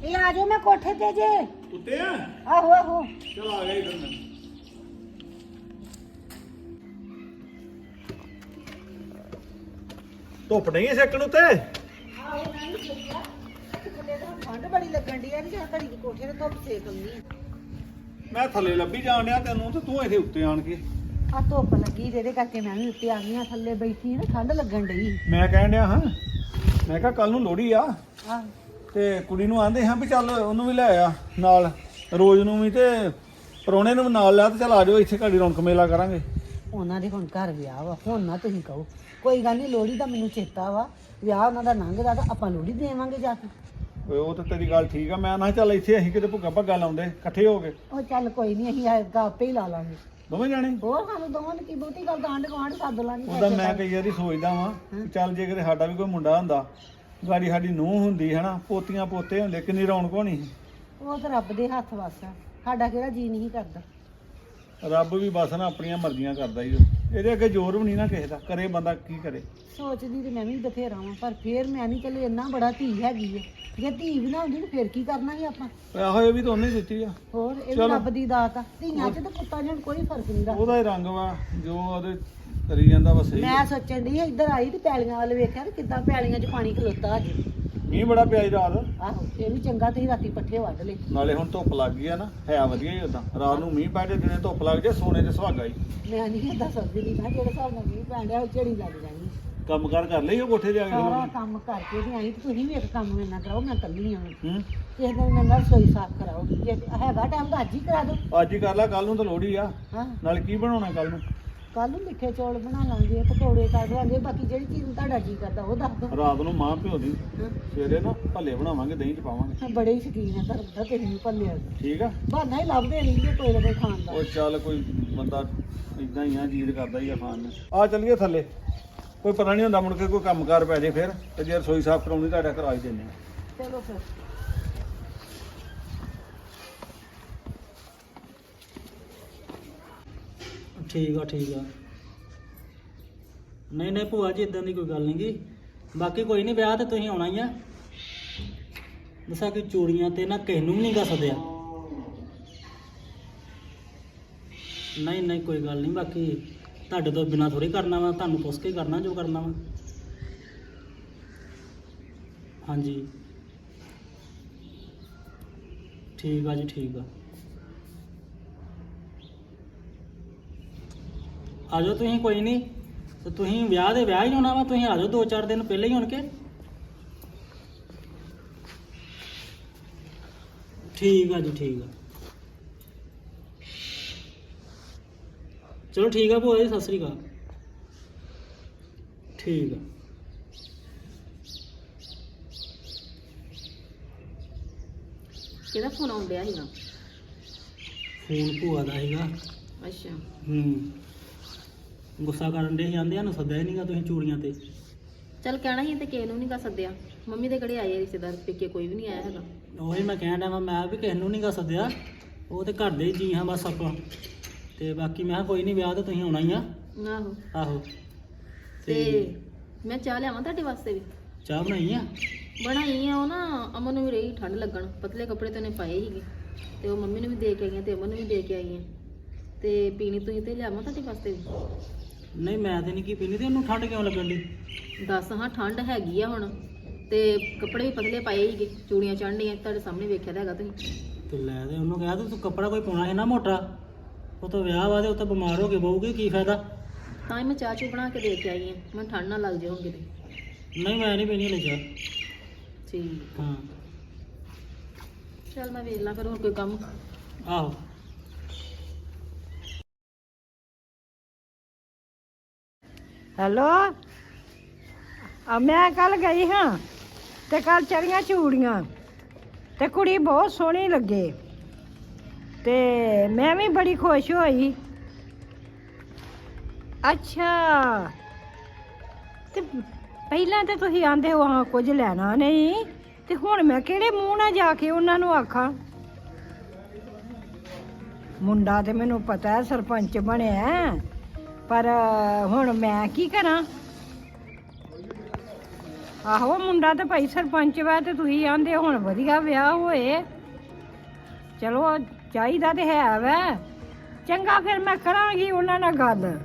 ਇਹ ਆ ਜਾਓ ਮੈਂ ਕੋਠੇ ਤੇ ਜੇ। ਉੱਤੇ ਆ? ਆਹੋ ਆਹੋ। ਚਲ ਆ ਗਈ ਫਿਰ ਮੈਂ ਧੁੱਪ ਨਹੀਂ ਹੈ ਸੇਕਣ ਉੱਤੇ? ਠੰਡ ਬੜੀ ਲੱਗਣ ਦੀ ਆ ਕਿ ਜਾਂ ਘੜੀ ਦੀ ਕੋਠੇ ਤੇ ਧੁੱਪ ਸੇਕ ਆਉਂਦੀ ਆ। ਮੈਂ ਥੱਲੇ ਲੱਭੀ ਜਾਣ ਡਿਆ ਤੈਨੂੰ ਤੇ ਤੂੰ ਇੱਥੇ ਉੱਤੇ ਆਣ ਕੇ। ਆ ਧੁੱਪ ਲੱਗੀ ਜਿਹਦੇ ਕਰਕੇ ਮੈਂ ਵੀ ਉੱਤੇ ਆ ਗਈ ਆ ਥੱਲੇ ਬੈਠੀ ਨਾ ਠੰਡ ਲੱਗਣ ਡਈ। ਮੈਂ ਕਹਿਣ ਡਿਆ ਹਾਂ ਮੈਂ ਕਿਹਾ ਕੱਲ ਨੂੰ ਲੋਹੜੀ ਆ। ਆਹ ਤੇ ਕੁੜੀ ਨੂੰ ਆਂਦੇ ਹਾਂ ਵੀ ਚੱਲ ਉਹਨੂੰ ਵੀ ਲੈ ਆ ਨਾਲ ਰੋਜ਼ ਨੂੰ ਵੀ ਤੇ ਪਰੋਣੇ ਨੂੰ ਵੀ ਨਾਲ ਲਿਆ ਤੇ ਚੱਲ ਆ ਜਾਓ ਇੱਥੇ ਘੜੀ ਰੌਣਕ ਮੇਲਾ ਕਰਾਂਗੇ। ਉਹਨਾਂ ਦੇ ਹੁਣ ਘਰ ਵਿਆਹ ਵਾ ਹੁਣ ਨਾ ਤੁਸੀਂ ਕਹੋ। ਕੋਈ ਗੱਲ ਨਹੀਂ ਲੋਹੜੀ ਦਾ ਮੈਨੂੰ ਚੇਤਾ ਵਾ ਵਿਆਹ ਉਹਨਾਂ ਦਾ ਲੰਘਦਾ ਤਾਂ ਆਪਾਂ ਲੋਹੜੀ ਦੇਵਾਂਗੇ ਜਾ ਕੇ। ਓਏ ਉਹ ਤਾਂ ਤੇਰੀ ਗੱਲ ਠੀਕ ਆ ਮੈਂ ਨਾ ਚੱਲ ਇੱਥੇ ਅਸੀਂ ਕਿਤੇ ਭੁੱਗਾ ਭੱਗਾ ਲਾਉਂਦੇ ਇਕੱਠੇ ਹੋ ਕੇ। ਉਹ ਚੱਲ ਕੋਈ ਨਹੀਂ ਅਸੀਂ ਆਏਗਾ ਆਪੇ ਹੀ ਲਾ ਲਾਂਗੇ। ਦੋਵੇਂ ਜਾਣੇ? ਹੋਰ ਸਾਨੂੰ ਦੋਵਾਂ ਨੂੰ ਕੀ ਬਹੁਤੀ ਗੱਲ ਤਾਂ ਆਂਢ ਗੁਆਂਢ ਸੱਦ ਲਾਂਗੇ। ਉਹਦਾ ਮੈਂ ਕਈ ਵਾਰੀ ਸੋਚਦਾ ਵਾਂ ਚੱਲ ਜੇ ਕਿਤੇ ਸਾਡਾ ਵੀ ਕੋਈ ਮੁੰਡਾ ਹੁੰਦਾ ਗਾੜੀ ਸਾਡੀ ਨੂੰਹ ਹੁੰਦੀ ਹਨਾ ਪੋਤੀਆਂ ਪੋਤੇ ਹੁੰਦੇ ਕਿੰਨੀ ਰੌਣਕ ਹੋਣੀ ਸੀ। ਉਹ ਤਾਂ ਰੱਬ ਦੇ ਹੱਥ ਵਸ ਆ ਸਾਡਾ ਕਿਹੜਾ ਜੀ ਨਹੀਂ ਕਰਦਾ ਰੱਬ ਵੀ ਬਸ ਨਾ ਆਪਣੀਆਂ ਮਰਜ਼ੀਆਂ ਕਰਦਾ ਹੀ ਉਹ ਇਹਦੇ ਅੱਗੇ ਜ਼ੋਰ ਵੀ ਨਹੀਂ ਨਾ ਕਿਸੇ ਦਾ ਕਰੇ ਬੰਦਾ ਕੀ ਕਰੇ। ਸੋਚਦੀ ਤੇ ਮੈਂ ਵੀ ਬਥੇਰਾ ਵਾਂ ਪਰ ਫੇਰ ਮੈਂ ਨਹੀਂ ਚਲੋ ਇੰਨਾ ਬੜਾ ਧੀ ਹੈਗੀ ਹੈ ਜੇ ਧੀ ਵੀ ਨਾ ਹੁੰਦੀ ਤਾਂ ਫੇਰ ਕੀ ਕਰਨਾ ਸੀ ਆਪਾਂ? ਆਹੋ ਇਹ ਵੀ ਤਾਂ ਉਹਨੇ ਹੀ ਦਿੱਤੀ ਆ। ਹੋਰ ਇਹ ਵੀ ਚਲੋ। ਰੱਬ ਦੀ ਦਾਤ ਆ। ਧੀਆਂ 'ਚ ਤੇ ਪੁੱਤਾਂ 'ਚ ਕੋਈ ਫ਼ਰਕ ਨਹੀਂ ਦਾ ਉਹਦਾ ਹੀ ਰੰਗ ਵਾ ਜੋ ਉਹਦੇ ਕਰੀ ਜਾਂਦਾ ਵਾ ਸਹੀ। ਮੈਂ ਸੋਚਣ ਦੀ ਇੱਧਰ ਆਈ ਤੇ ਪੈਲੀਆਂ ਵੱਲ ਵੇਖਿਆ ਤੇ ਕਿੱਦਾਂ ਪੈਲੀਆਂ 'ਚ ਪਾਣੀ ਖਲੋਤਾ ਅੱਜ। ਮੀਂਹ ਬੜਾ ਪਿਆ ਸੀ ਰਾਤ। ਆਹੋ ਇਹ ਵੀ ਚੰਗਾ ਤੁਸੀਂ ਰਾਤੀ ਪੱਠੇ ਵੱਢ ਲਏ। ਨਾਲੇ ਹੁਣ ਧੁੱਪ ਲੱਗ ਗਈ ਆ ਨਾ ਹੈ ਵਧੀਆ ਹੀ ਉਦਾਂ ਰਾਤ ਨੂੰ ਮੀਂਹ ਪੈ ਜੇ ਦਿਨੇ ਧੁੱਪ ਲੱਗ ਜੇ ਸੋਨੇ ਤੇ ਸੁਹਾਗਾ ਹੀ। ਮੈਂ ਨਹੀਂ ਏਦਾਂ ਸੋਚਦੀ। ਨਹੀਂ ਮੈਂ ਜਿਹੜੇ ਹਿਸਾਬ ਨਾਲ ਮੀਂਹ ਪੈਣ ਡਿਆ ਉਹ ਝੜੀ ਲੱਗ ਜਾਣੀ। ਕੰਮ ਕਾਰ ਕਰ ਲਈ ਉਹ ਕੋਠੇ ਜਾ ਕੇ ਸਾਰਾ ਕੰਮ ਕਰਕੇ ਤੇ ਆਈ ਤੇ ਤੁਸੀਂ ਵੀ ਇੱਕ ਕੰਮ ਮੇਰੇ ਨਾਲ ਕਰਾਓ ਮੈਂ ਕੱਲੀ ਆਂ। ਹੂੰ। ਕਿਸੇ ਦਿਨ ਮੇਰੇ ਨਾਲ ਰਸੋਈ ਸਾਫ਼ ਕਰਾਓ। ਜੇ ਹੈਗਾ ਟਾਈਮ ਤਾਂ ਅੱਜ ਹੀ ਕਰਾ ਦਿਓ। ਅੱਜ ਹੀ ਕਰ ਲੈ ਕੱਲ ਨੂੰ ਤਾਂ ਲੋਹੜੀ ਆ। ਹਾਂ। ਨਾਲ ਕੀ ਬਣਾਉਣਾ ਕੱਲ ਨੂੰ? ਕੱਲ ਨੂੰ ਮਿੱਠੇ ਚੌਲ ਬਣਾ ਲਾਂਗੇ ਪਕੌੜੇ ਕਰ ਲਾਂਗੇ ਬਾਕੀ ਜਿਹੜੀ ਚੀਜ਼ ਨੂੰ ਤੁਹਾਡਾ ਜੀ ਕਰਦਾ ਉਹ ਦੱਸ ਦਿਓ। ਰਾਤ ਨੂੰ ਮਾਂ ਪਿਓ ਦੀ। ਸਵੇਰੇ ਨਾ ਭੱਲੇ ਬਣਾਵਾਂਗੇ ਦਹੀਂ ਚ ਪਾਵਾਂਗੇ। ਮੈਂ ਬੜੇ ਹੀ ਸ਼ਕੀਨ ਆ ਤੁਹਾਨੂੰ ਪਤਾ ਤੁਸੀਂ ਵੀ ਭੱਲਿਆ ਠੀਕ ਆ? ਬਹਾਨਾ ਹੀ ਲੱਭਦੇ ਨਹੀਂ ਜੇ ਕੋਈ ਨਾ ਕੋਈ ਖਾਣ ਦਾ। ਉਹ ਚੱਲ ਕੋਈ ਬੰਦਾ ਇਦਾਂ ਹੀ ਆ ਜੀਦ ਕਰਦਾ ਹੀ ਆ ਖਾਣ ਨੂੰ। ਆ ਚੱਲੀਏ ਥੱਲੇ। ਕੋਈ ਪਤਾ ਨਹੀਂ ਹੁੰਦਾ ਮੁੜ ਕੇ ਕੋਈ ਕੰਮਕਾਰ ਪੈ ਜੇ ਫਿਰ ਤੇ ਜੇ ਰਸੋਈ ਸਾਫ਼ ਕਰਾਉਣੀ ਤੁਹਾਡਾ ਕਰਾ ਹੀ ਦਿੰਦੇ ਆ। ਚਲੋ ਫਿਰ। ਠੀਕ ਆ ਠੀਕ ਆ। ਨਹੀਂ ਨਹੀਂ ਭੂਆ ਜੀ ਇਦਾਂ ਦੀ ਕੋਈ ਗੱਲ ਨਹੀਂਗੀ। ਬਾਕੀ ਕੋਈ ਨਹੀਂ, ਵਿਆਹ ਤੇ ਤੁਸੀਂ ਆਉਣਾ ਹੀ ਆ। ਦੱਸਾਂ ਕਿ ਚੂੜੀਆਂ ਤੇ ਨਾ ਕਿਸੇ ਨੂੰ ਵੀ ਨਹੀਂ ਗਾ ਸਦਿਆ। ਨਹੀਂ ਨਹੀਂ, ਕੋਈ ਗੱਲ ਨਹੀਂ, ਬਾਕੀ ਤੁਹਾਡੇ ਤੋਂ ਬਿਨਾ ਥੋੜੀ ਕਰਨਾ ਵਾ, ਤੁਹਾਨੂੰ ਪੁੱਛ ਕੇ ਕਰਨਾ ਜੋ ਕਰਨਾ ਵਾ। ਹਾਂਜੀ। ਠੀਕ ਆ ਜੀ, ਠੀਕ ਆ। ਆ ਜਾਓ ਤੁਸੀਂ ਕੋਈ ਨਹੀਂ। ਤੇ ਤੁਸੀਂ ਵਿਆਹ ਦੇ ਵਿਆਹ ਹੀ ਹੋਣਾ ਵਾ ਤੁਸੀਂ ਆ ਜਾਓ ਦੋ ਚਾਰ ਦਿਨ ਪਹਿਲਾਂ ਹੀ ਹੋਣ ਕੇ ਠੀਕ ਆ ਜੀ ਠੀਕ ਆ। ਚਲੋ ਠੀਕ ਆ ਭੂਆ ਜੀ ਸਤਿ ਸ੍ਰੀ ਅਕਾਲ। ਠੀਕ ਆ। ਕਿਹਦਾ ਫੋਨ ਆਉਣ ਡਿਆ ਸੀਗਾ? ਫੋਨ ਭੂਆ ਦਾ ਸੀਗਾ। ਅੱਛਾ। ਹੂੰ। ਗੁੱਸਾ ਕਰਨ ਦੇ ਜਾਂਦੇ ਆ ਨੂੰ ਸੱਦਿਆ ਹੀ ਨਹੀਂਗਾ ਤੁਸੀਂ ਚੂੜੀਆਂ ਤੇ। ਚੱਲ ਕਹਿਣਾ ਸੀ ਤੇ ਕਿਸੇ ਨੂੰ ਨਹੀਂ ਗਾ ਸੱਦਿਆ। ਮੰਮੀ ਦੇ ਘੜੇ ਆਏ ਆ ਰਿਸ਼ਤੇਦਾਰ ਪਿੱਕੇ ਕੋਈ ਵੀ ਨਹੀਂ ਆਇਆ ਹੈਗਾ। ਉਹੀ ਮੈਂ ਕਹਿਣ ਡਿਆ ਵਾਂ, ਮੈਂ ਵੀ ਕਿਸੇ ਨੂੰ ਨਹੀਂਗਾ ਸੱਦਿਆ। ਉਹ ਤੇ ਘਰ ਦੇ ਹੀ ਜੀ ਹਾਂ ਬਸ ਆਪਾਂ। ਤੇ ਬਾਕੀ ਮੈਂ ਕਿਹਾ ਕੋਈ ਨਹੀਂ ਵਿਆਹ ਤੇ ਤੁਸੀਂ ਆਉਣਾ ਹੀ ਆ। ਆਹੋ। ਆਹੋ। ਤੇ ਮੈਂ ਚਾਹ ਲਿਆਵਾਂ ਤੁਹਾਡੇ ਵਾਸਤੇ ਵੀ? ਚਾਹ ਬਣਾਈ ਆ? ਬਣਾਈ ਆ ਉਹ ਨਾ ਅਮਨ ਨੂੰ ਵੀ ਰਹੀ ਠੰਡ ਲੱਗਣ। ਪਤਲੇ ਕੱਪੜੇ ਤੇ ਨੇ ਪਾਏ ਸੀਗੇ। ਤੇ ਉਹ ਮੰਮੀ ਨੂੰ ਵੀ ਦੇ ਕੇ ਆਈਆਂ ਤੇ ਅਮਨ ਨੂੰ ਵੀ ਦੇ ਕੇ ਆਈਆਂ ਤੇ ਪੀਣੀ ਤੁਸੀਂ ਤੇ ਲਿਆਵਾਂ ਤੁਹਾਡੇ ਵਾਸਤੇ ਵੀ? ਨਹੀਂ ਮੈਂ ਤੇ ਨਹੀਂ ਕੀ ਪੀਣੀ ਤੇ ਉਹਨੂੰ ਠੰਡ ਕਿਉਂ ਲੱਗਣ ਦੀ ਦੱਸ ਹਾਂ ਠੰਡ ਹੈਗੀ ਆ ਹੁਣ। ਤੇ ਕੱਪੜੇ ਵੀ ਪਤਲੇ ਪਾਏ ਸੀਗੇ ਚੂੜੀਆਂ ਚੜ੍ਹਨੀਆਂ ਤੁਹਾਡੇ ਸਾਹਮਣੇ ਵੇਖਿਆ ਤਾਂ ਹੈਗਾ ਤੁਸੀਂ। ਤੇ ਲੈ ਤੇ ਉਹਨੂੰ ਕਿਹਾ ਤੂੰ ਕੱਪੜਾ ਕੋਈ ਪਾਉਣਾ ਹੈ ਨਾ ਮੋਟਾ? ਉਹ ਤਾਂ ਵਿਆਹ ਵਾ ਤੇ ਉਹ ਤਾਂ ਬਿਮਾਰ ਹੋ ਕੇ ਬਹੂਗੀ ਕੀ ਫਾਇਦਾ? ਤਾਂ ਹੀ ਮੈਂ ਚਾਹ ਚੂ ਬਣਾ ਕੇ ਦੇ ਕੇ ਆਈ ਆ ਮੈਂ ਠੰਡ ਨਾ ਲੱਗ ਜਾਊ ਕਿਤੇ। ਨਹੀਂ ਮੈਂ ਨਹੀਂ ਪੀਣੀ ਹਲੇ ਚਾਹ। ਠੀਕ। ਹਾਂ। ਚੱਲ ਮੈਂ ਵੇਖ ਲਾਂ ਫਿਰ ਹੋਰ ਕੋਈ ਕੰਮ? ਆਹੋ। ਹੈਲੋ? ਆ ਮੈਂ ਕੱਲ ਗਈ ਹਾਂ ਤੇ ਕੱਲ ਚੜੀਆਂ ਚੂੜੀਆਂ। ਤੇ ਕੁੜੀ ਬਹੁਤ ਸੋਹਣੀ ਲੱਗੇ। ਤੇ ਮੈਂ ਵੀ ਬੜੀ ਖੁਸ਼ ਹੋਈ। ਅੱਛਾ। ਤੇ ਪਹਿਲਾਂ ਤੇ ਤੁਸੀਂ ਆਂਦੇ ਹੋ, ਹਾਂ, ਕੁਝ ਲੈਣਾ ਨਹੀਂ। ਤੇ ਹੁਣ ਮੈਂ ਕਿਹੜੇ ਮੂੰਹ ਨਾਲ ਜਾ ਕੇ ਉਹਨਾਂ ਨੂੰ ਆਖਾਂ? ਮੁੰਡਾ ਤੇ ਮੈਨੂੰ ਪਤਾ ਹੈ, ਸਰਪੰਚ ਬਣਿਆ ਪਰ, ਹੁਣ ਮੈਂ ਕੀ ਕਰਾਂ? ਆਹੋ, ਮੁੰਡਾ ਤਾਂ ਭਾਈ ਸਰਪੰਚ ਵਾ ਤੇ ਤੁਸੀਂ ਆਂਦੇ ਹੁਣ ਵਧੀਆ ਵਿਆਹ ਹੋਏ। ਚਲੋ, ਚਾਹੀਦਾ ਤੇ ਹੈ ਵੈ। ਚੰਗਾ ਫਿਰ ਮੈਂ ਕਰਾਂਗੀ ਉਹਨਾਂ ਨਾਲ ਗੱਲ।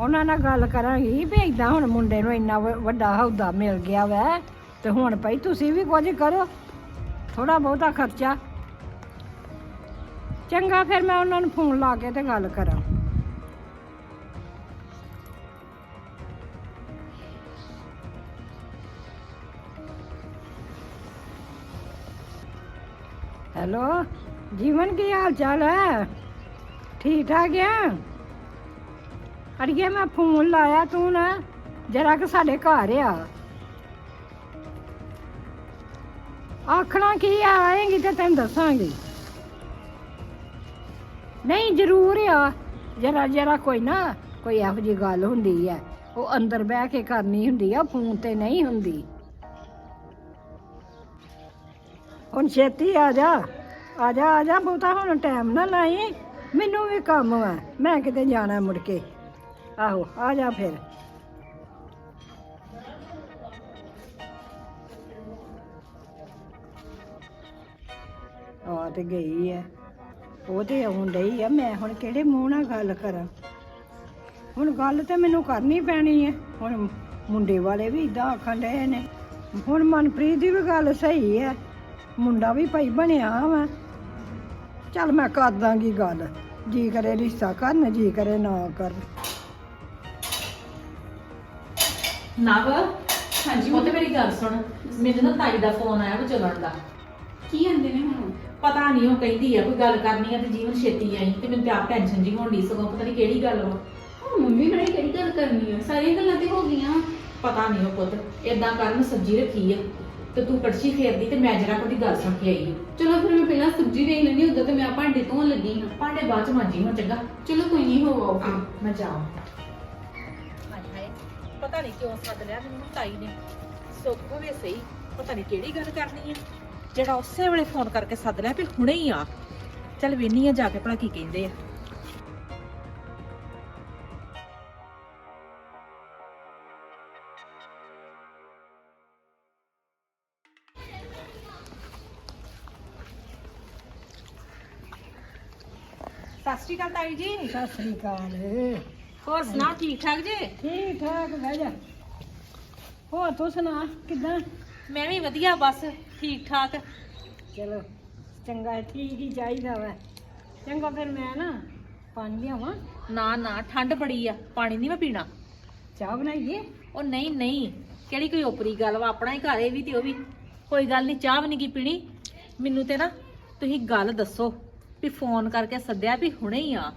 ਉਹਨਾਂ ਨਾਲ ਗੱਲ ਕਰਾਂਗੀ। ਵੀ ਏਦਾਂ ਹੁਣ ਮੁੰਡੇ ਨੂੰ ਇੰਨਾ ਵੱਡਾ ਹੌਦਾ ਮਿਲ ਗਿਆ ਵੈ। ਤੇ ਹੁਣ ਭਾਈ ਤੁਸੀਂ ਵੀ ਕੁਝ ਕਰੋ। ਥੋੜਾ ਬਹੁਤਾ ਖਰਚਾ। ਚੰਗਾ ਫਿਰ ਮੈਂ ਉਹਨਾਂ ਨੂੰ ਫੋਨ ਲਾ ਕੇ ਤੇ ਗੱਲ ਕਰਾਂ। ਹੈਲੋ, ਜੀਵਨ, ਕੀ ਹਾਲ ਚਾਲ ਹੈ? ਠੀਕ ਠਾਕ ਆ? ਅੜੀਏ, ਮੈਂ ਫੋਨ ਲਾਇਆ ਤੂੰ ਨਾ, ਜਰਾ ਕਿ ਸਾਡੇ ਘਰ ਆ। ਆਖਣਾ ਕੀ ਆ, ਆਏਗੀ ਤੇ ਤੈਨੂੰ ਦੱਸਾਂਗੀ। ਨਹੀਂ, ਜ਼ਰੂਰ ਆ, ਜਰਾ ਜਰਾ ਕੋਈ ਨਾ, ਕੋਈ ਇਹੋ ਜਿਹੀ ਗੱਲ ਹੁੰਦੀ ਹੈ ਉਹ ਅੰਦਰ ਬਹਿ ਕੇ ਕਰਨੀ ਹੁੰਦੀ ਆ, ਫੋਨ ਤੇ ਨਹੀਂ ਹੁੰਦੀ। ਹੁਣ ਛੇਤੀ ਆ ਜਾ। ਆ ਜਾ ਆ ਜਾ, ਬਹੁਤਾ ਹੁਣ ਟਾਈਮ ਨਾ ਲਾਈ। ਮੈਨੂੰ ਵੀ ਕੰਮ ਆ। ਮੈਂ ਕਿਤੇ ਜਾਣਾ ਮੁੜ ਕੇ। ਆਹੋ, ਆ ਜਾ ਫਿਰ। ਆ ਤੇ ਗਈ ਹੈ ਉਹ ਤੇ ਆਉਣ ਡਈ ਆ। ਮੈਂ ਹੁਣ ਕਿਹੜੇ ਮੂੰਹ ਨਾਲ ਗੱਲ ਕਰਾਂ? ਹੁਣ ਗੱਲ ਤੇ ਮੈਨੂੰ ਕਰਨੀ ਪੈਣੀ ਹੈ ਹੁਣ ਮੁੰਡੇ ਵਾਲੇ ਵੀ ਇਦਾਂ ਆਖਣ ਡਏ ਨੇ। ਹੁਣ ਮਨਪ੍ਰੀਤ ਦੀ ਵੀ ਗੱਲ ਸਹੀ ਹੈ ਮੁੰਡਾ ਵੀ ਭਾਈ ਬਣਿਆ ਵਾ। ਚੱਲ ਮੈਂ ਕਰ ਦਾਂਗੀ ਗੱਲ। ਜੀ ਕਰੇ ਰਿਸ਼ਤਾ ਕਰਨ ਜੀ ਕਰੇ ਨਾ ਕਰ ਨਵ ਹਾਂਜੀ ਉਹ ਤੇ ਮੇਰੀ ਗੱਲ ਸੁਣ। ਮੈਨੂੰ ਨਾ ਤਾਈ ਦਾ ਫੋਨ ਆਇਆ ਵਿਚਲਣ ਦਾ। ਕੀ ਕਹਿੰਦੇ ਨੇ ਹੁਣ? ਪਤਾ ਨਹੀਂ ਉਹ ਕਹਿੰਦੀ ਆ ਕੋਈ ਗੱਲ ਕਰਨੀ ਆ ਤੇ ਜੀਵਨ ਛੇਤੀ ਆਈ ਤੇ ਮੈਨੂੰ ਤੇ ਆਪ ਟੈਨਸ਼ਨ ਜੀ ਹੋਣ ਦੀ ਸਗੋਂ ਪਤਾ ਨਹੀਂ ਕਿਹੜੀ ਗੱਲ ਵਾ। ਉਹ ਮੰਮੀ ਨਾਲ ਕਿਹੜੀ ਗੱਲ ਕਰਨੀ ਆ? ਸਾਰੀਆਂ ਗੱਲਾਂ ਤੇ ਹੋ ਗਈਆਂ। ਪਤਾ ਨਹੀਂ ਉਹ ਪੁੱਤ ਏਦਾਂ ਕਰਨ ਸਬਜ਼ੀ ਰੱਖੀ ਆ। ਤੇ ਤੂੰ ਕੜਛੀ ਫੇਰਦੀ ਤੇ ਮੈਂ ਜਰਾ ਕੋਈ ਗੱਲ ਸੁਣ ਕੇ ਆਈ। ਚਲੋ ਫਿਰ ਮੈਂ ਪਹਿਲਾਂ ਸਬਜ਼ੀ ਵੇਖ ਲੈਣੀ ਉਦੋਂ ਤੇ ਮੈਂ ਭਾਂਡੇ ਧੋਣ ਲੱਗੀ ਹਾਂ। ਭਾਂਡੇ ਬਾਅਦ ਚ ਮਾਂਜੀ ਹੁਣ ਚੰਗਾ। ਚਲੋ ਕੋਈ ਨਹੀਂ ਹੋ ਆਓ ਫਿਰ। ਮੈਂ ਜਾਵਾਂ ਪਤਾ ਨਹੀਂ ਕਿਉਂ ਸੱਦ ਲਿਆ ਮੈਨੂੰ ਤਾਈ ਨੇ। ਸੁੱਖ ਹੋਵੇ ਸਹੀ ਪਤਾ ਨਹੀਂ ਕਿਹੜੀ ਗੱਲ ਕਰਨੀ ਹੈ ਜਿਹੜਾ ਉਸੇ ਵੇਲੇ ਫੋਨ ਕਰਕੇ ਸੱਦ ਲਿਆ ਵੀ ਹੁਣੇ ਹੀ ਆ। ਚੱਲ ਵੇਨੀ ਆ ਜਾ ਕੇ ਭਲਾ ਕੀ ਕਹਿੰਦੇ ਆ। ਸਤਿ ਸ਼੍ਰੀ ਅਕਾਲ ਤਾਈ ਜੀ। ਸਤਿ ਸ੍ਰੀ ਅਕਾਲ ਹੋਰ ਸੁਣਾ ਠੀਕ ਠਾਕ ਜੇ? ਠੀਕ ਠਾਕ ਬਹਿ ਜਾ। ਹੋਰ ਤੂੰ ਸੁਣਾ ਕਿੱਦਾਂ? ਮੈਂ ਵੀ ਵਧੀਆ ਬਸ ਠੀਕ ਠਾਕ ਚਲੋ ਚੰਗਾ ਹੈ, ਠੀਕ ਹੀ ਚਾਹੀਦਾ ਵਾ। ਚੰਗਾ ਫਿਰ ਮੈਂ ਨਾ ਪਾਣੀ ਲਿਆਵਾਂ। ਨਾ ਨਾ ਠੰਡ ਬੜੀ ਆ ਪਾਣੀ ਨਹੀਂ ਮੈਂ ਪੀਣਾ। ਚਾਹ ਬਣਾਈਏ? ਉਹ ਨਹੀਂ ਨਹੀਂ ਕਿਹੜੀ ਕੋਈ ਓਪਰੀ ਗੱਲ ਵਾ ਆਪਣਾ ਹੀ ਘਰ ਇਹ ਵੀ ਤੇ ਉਹ ਵੀ। ਕੋਈ ਗੱਲ ਨਹੀਂ ਚਾਹ ਵੀ ਨਹੀਂ ਕੀ ਪੀਣੀ। ਮੈਨੂੰ ਤੇ ਨਾ ਤੁਸੀਂ ਗੱਲ ਦੱਸੋ। ਵੀ ਫੋਨ ਕਰਕੇ ਸੱਦਿਆ ਵੀ ਹੁਣੇ ਹੀ ਆ।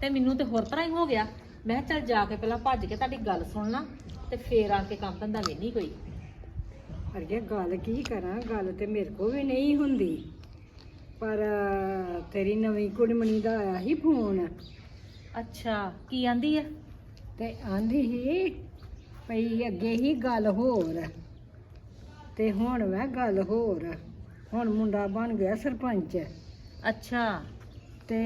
ਤੇ ਮੈਨੂੰ ਤੇ ਹੋਰ ਤਰ੍ਹਾਂ ਹੀ ਹੋ ਗਿਆ। ਮੈਂ ਕਿਹਾ ਚੱਲ ਜਾ ਕੇ ਪਹਿਲਾਂ ਭੱਜ ਕੇ ਤੁਹਾਡੀ ਗੱਲ ਸੁਣ ਲਾਂ ਤੇ ਫੇਰ ਆ ਕੇ ਕੰਮ ਧੰਦਾ ਵੇਨੀ ਕੋਈ। ਅੜੀਏ ਗੱਲ ਕੀ ਕਰਾਂ ਗੱਲ ਤੇ ਮੇਰੇ ਕੋ ਵੀ ਨਹੀਂ ਹੁੰਦੀ। ਪਰ ਤੇਰੀ ਨਵੀਂ ਕੁੜਮਣੀ ਦਾ ਆਇਆ ਸੀ ਫੋਨ। ਅੱਛਾ ਕੀ ਆਂਦੀ ਆ? ਤੇ ਆਂਦੀ ਸੀ ਪਈ ਅੱਗੇ ਹੀ ਗੱਲ ਹੋਰ। ਤੇ ਹੁਣ ਵੈ ਗੱਲ ਹੋਰ। ਹੁਣ ਮੁੰਡਾ ਬਣ ਗਿਆ ਸਰਪੰਚ। ਅੱਛਾ। ਤੇ